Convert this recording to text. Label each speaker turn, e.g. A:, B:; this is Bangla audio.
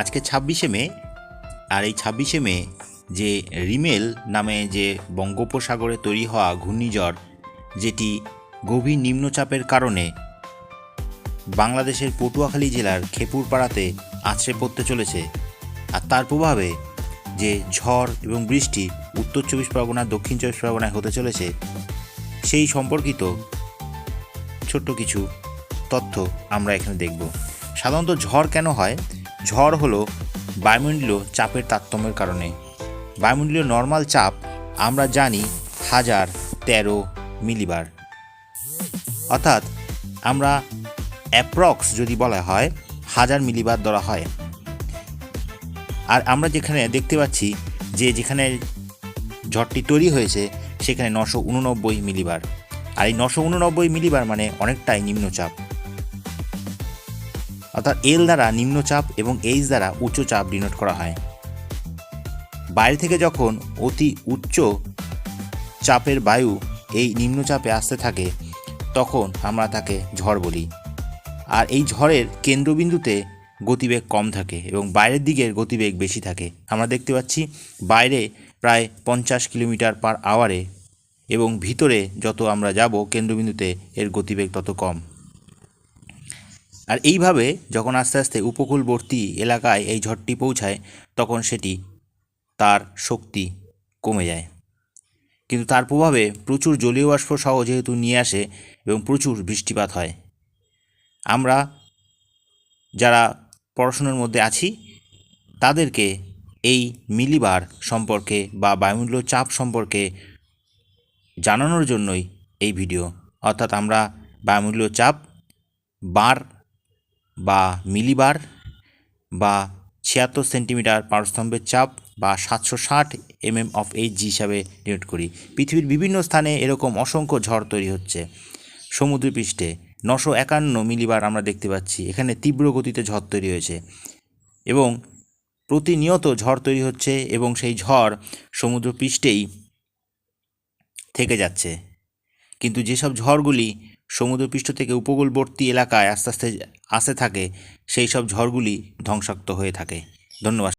A: আজকে ছাব্বিশে মে, আর এই ছাব্বিশে মে যে রিমেল নামে যে বঙ্গোপসাগরে তৈরি হওয়া ঘূর্ণিঝড়, যেটি গভীর নিম্নচাপের কারণে বাংলাদেশের পটুয়াখালী জেলার খেপুরপাড়াতে আছড়ে পড়তে চলেছে, আর তার প্রভাবে যে ঝড় এবং বৃষ্টি উত্তর চব্বিশ পরগনা দক্ষিণ চব্বিশ পরগনায় হতে চলেছে, সেই সম্পর্কিত ছোট্ট কিছু তথ্য আমরা এখানে দেখব। সাধারণত ঝড় কেন হয়? ঝড় হলো বায়ুমণ্ডলীয় চাপের তারতম্যের কারণে। বায়ুমণ্ডলীয় নর্মাল চাপ আমরা জানি হাজার তেরো মিলিবার অর্থাৎ আমরা অ্যাপ্রক্স যদি বলা হয়, হাজার মিলিবার ধরা হয়। আর আমরা যেখানে দেখতে পাচ্ছি যে যেখানে ঝড়টি তৈরি হয়েছে, সেখানে নশো উননব্বই মিলিবার আর এই নশো উননব্বই মিলিবার মানে অনেকটাই নিম্নচাপ। অর্থাৎ এল দ্বারা নিম্নচাপ এবং এইচ দ্বারা উচ্চচাপ ডিনোট করা হয়। বাইরে থেকে যখন অতি উচ্চ চাপের বায়ু এই নিম্নচাপে আসতে থাকে, তখন আমরা তাকে ঝড় বলি। আর এই ঝড়ের কেন্দ্রবিন্দুতে গতিবেগ কম থাকে এবং বাইরের দিকের গতিবেগ বেশি থাকে। আমরা দেখতে পাচ্ছি বাইরে প্রায় পঞ্চাশ কিলোমিটার পার আওয়ারে এবং ভিতরে যত আমরা যাব কেন্দ্রবিন্দুতে এর গতিবেগ তত কম। আর এইভাবে যখন আস্তে আস্তে উপকূলবর্তী এলাকায় এই ঝড়টি পৌঁছায়, তখন সেটি তার শক্তি কমে যায়। কিন্তু তার প্রভাবে প্রচুর জলীয় বাষ্প সহ যেহেতু নিয়ে আসে এবং প্রচুর বৃষ্টিপাত হয়। আমরা যারা পড়াশোনার মধ্যে আছি, তাদেরকে এই মিলিবার সম্পর্কে বা বায়ুমণ্ডলীয় চাপ সম্পর্কে জানানোর জন্যই এই ভিডিও। অর্থাৎ আমরা বায়ুমণ্ডলীয় চাপ বার বা মিলিবার বা ছিয়াত্তর সেন্টিমিটার পারস্তম্ভের চাপ বা সাতশো ষাট এমএম অফ এইচ জি হিসাবে নিয়োগ করি। পৃথিবীর বিভিন্ন স্থানে এরকম অসংখ্য ঝড় তৈরি হচ্ছে সমুদ্রপৃষ্ঠে। নশো একান্ন মিলিবার আমরা দেখতে পাচ্ছি। এখানে তীব্র গতিতে ঝড় তৈরি হয়েছে এবং প্রতিনিয়ত ঝড় তৈরি হচ্ছে এবং সেই ঝড় সমুদ্রপৃষ্ঠেই থেকে যাচ্ছে। কিন্তু যেসব ঝড়গুলি সমুদ্রপৃষ্ঠ থেকে উপকূলবর্তী এলাকায় আস্তে আস্তে আসতে থাকে সেই সব ঝড়গুলি ধ্বংসাক্ত হয়ে থাকে। ধন্যবাদ।